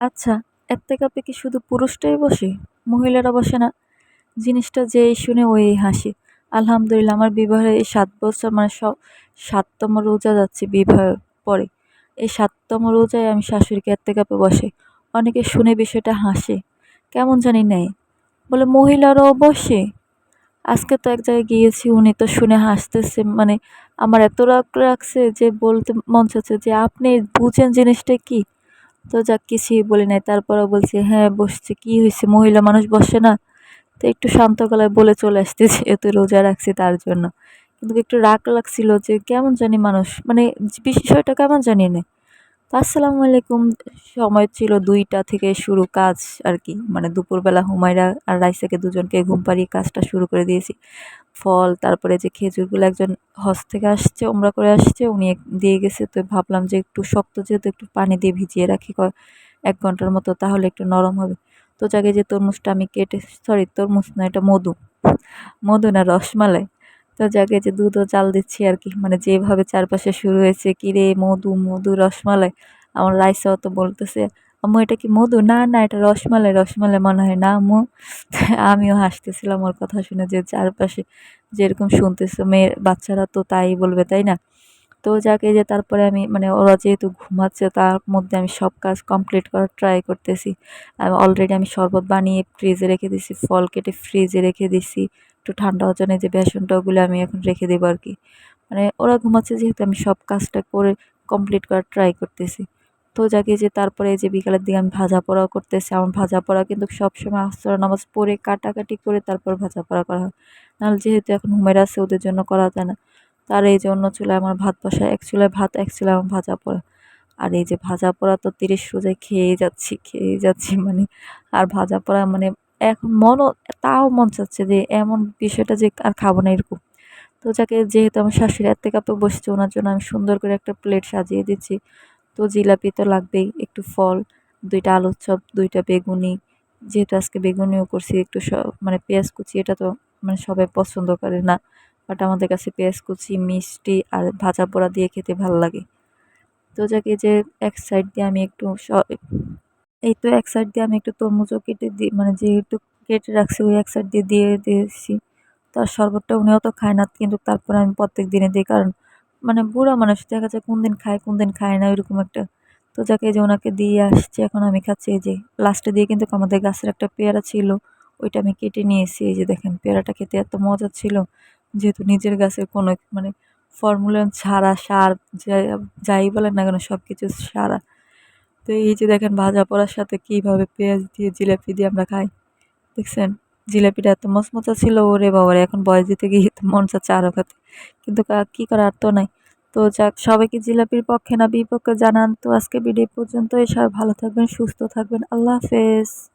আচ্ছা এত্তেকাপে কি শুধু পুরুষটাই বসে? মহিলারা বসে না। জিনিসটা যেই শুনে ওই হাসি। আলহামদুলিল্লাহ, আমার বিবাহের এই সাত বছর মানে সব সাততম রোজা যাচ্ছে বিবাহের পরে। এই সাততম রোজায় আমি শাশুড়িকে এত্তেকাপে বসে। অনেকে শুনে বিষয়টা হাসে। কেমন জানি নেয় বলে, মহিলারাও বসে? আজকে তো এক জায়গায় গিয়েছি, উনি তো শুনে হাসতেছে। মানে আমার এত রাগ রাগছে যে বলতে মন চাচ্ছে যে আপনি বুঝেন জিনিসটা কি? তো যাক, কিছুই বলি নাই। তারপরেও বলছি হ্যাঁ বসছে। কি হয়েছে? মহিলা মানুষ বসে না? তো একটু শান্ত গলায় বলে চলে আসতে এত রোজা রাখছি তার জন্য। কিন্তু একটু রাগ লাগছিল যে, কেমন জানি মানুষ? মানে বিষয়টা কেমন জানি না। আসসালামু আলাইকুম। সময় ছিল দুইটা থেকে শুরু কাজ আর কি মানে দুপুরবেলা হুমায়রা আর রাইসাকে দুজনকে ঘুম পাড়িয়ে কাজটা শুরু করে দিয়েছি। ফল, তারপরে যে খেজুরগুলো একজন হজ থেকে আসছে ওমরা করে আসছে, উনি দিয়ে গেছে। তো ভাবলাম যে একটু শক্ত যেহেতু একটু পানি দিয়ে ভিজিয়ে রাখি এক ঘণ্টার মতো তাহলে একটু নরম হবে। তো জাগে যে তরমুজটা আমি কেটে সরি তরমুজ না, এটা মধু। মধু না, রসমালাই। তো জাগে যে দুধও জাল দিচ্ছি আর কি। মানে যেভাবে চারপাশে শুরু হয়েছে কিরে মধু মধু, রসমালাই। আমার রাইসাও তো বলতেছে, আম্মু, এটা কি মধু? না না, এটা রসমালাই রসমালাই মনে হয় না, আম্মু। আমিও হাসতেছিলাম ওর কথা শুনে যে চারপাশে যেরকম শুনতেছে, মেয়ের বাচ্চারা তো তাই বলবে, তাই না? তো যাকে যে তারপরে আমি মানে ওরা যেহেতু ঘুমাচ্ছে, তার মধ্যে আমি সব কাজ কমপ্লিট করার ট্রাই করতেছি। অলরেডি আমি শরবত বানিয়ে ফ্রিজে রেখে দিছি, ফল কেটে ফ্রিজে রেখে দিছি। একটু ঠান্ডা হওয়ার জন্য যে বেসনটা ওগুলো আমি এখন রেখে দেবো আর কি মানে ওরা ঘুমাচ্ছে যেহেতু আমি সব কাজটা করে কমপ্লিট করার ট্রাই করতেছি। তো যাকে যে তারপরে যে বিকালের দিকে আমি ভাজা পোড়াও করতেছি। আমার ভাজা পোড়া কিন্তু সবসময় আসর নামাজ পড়ে কাটাকাটি করে তারপর ভাজা পোড়া করা হয়। নাহলে যেহেতু এখন হুমের আছে, ওদের জন্য করা যায় না। তার এই যে অন্য চুলায় আমার ভাত বসা, এক চুলায় ভাত, এক চুলায় আমার ভাজা পোড়া। আর এই যে ভাজা পোড়া তো তিরিশ রোজায় খেয়েই যাচ্ছি খেয়েই যাচ্ছি মানে। আর ভাজা পোড়া মানে এখন মনও, তাও মন চাচ্ছে যে এমন বিষয়টা যে আর খাব না এরকম। তো যাকে যেহেতু আমার শাশুড়ি এর থেকে বসেছে, ওনার জন্য আমি সুন্দর করে একটা প্লেট সাজিয়ে দিচ্ছি। তো জিলাপি তো লাগবেই, একটু ফল, দুইটা আলুর চপ, দুইটা বেগুনি। যেহেতু আজকে বেগুনিও করছি, একটু মানে পেঁয়াজ কুচি, এটা তো মানে সবাই পছন্দ করে না। বাট আমাদের কাছে পেঁয়াজ কুচি, মিষ্টি আর ভাজা পোড়া দিয়ে খেতে ভালো লাগে। তো যাকে যে এক সাইড দিয়ে আমি একটু এই তো এক সাইড দিয়ে আমি একটু তরমুজও কেটে দিই মানে যেহেতু কেটে রাখছি, ওই এক সাইড দিয়ে দিয়ে দিয়েছি। তার শরবতটা উনিও তো খায় না, কিন্তু তারপরে আমি প্রত্যেক দিনে দিই, কারণ মানে বুড়া মানুষ, দেখা যায় কোন দিন খায় কোন দিন খায় না ওইরকম একটা। তো যাকে যে ওনাকে দিয়ে আসছে, এখন আমি খাচ্ছি এই যে লাস্টে দিয়ে কিন্তু আমাদের গাছের একটা পেয়ারা ছিল, ওইটা আমি কেটে নিয়েছি, এই যে দেখেন, পেয়ারাটা খেতে এত মজা ছিল। যেহেতু নিজের গাছের কোনো মানে ফর্মুলা ছাড়া সার যাই বলেন না কেন সব কিছু সারা তো এই যে দেখেন ভাজা পোড়ার সাথে কীভাবে পেঁয়াজ দিয়ে জিলাপি দিয়ে আমরা খাই। দেখছেন? জিলাপিটা এত মচমচা ছিল, ওরে বাবারে এখন বয়স দিতে গিয়ে তো মন চাচ্ছে আরও খাতে। কিন্তু কী করার তো নাই। তো যাক, সবাইকে জিলাপির পক্ষে না বিপক্ষে জানান। তো আজকে ভিডিও পর্যন্ত সবাই ভালো থাকবেন, সুস্থ থাকবেন। আল্লাহ হাফেজ।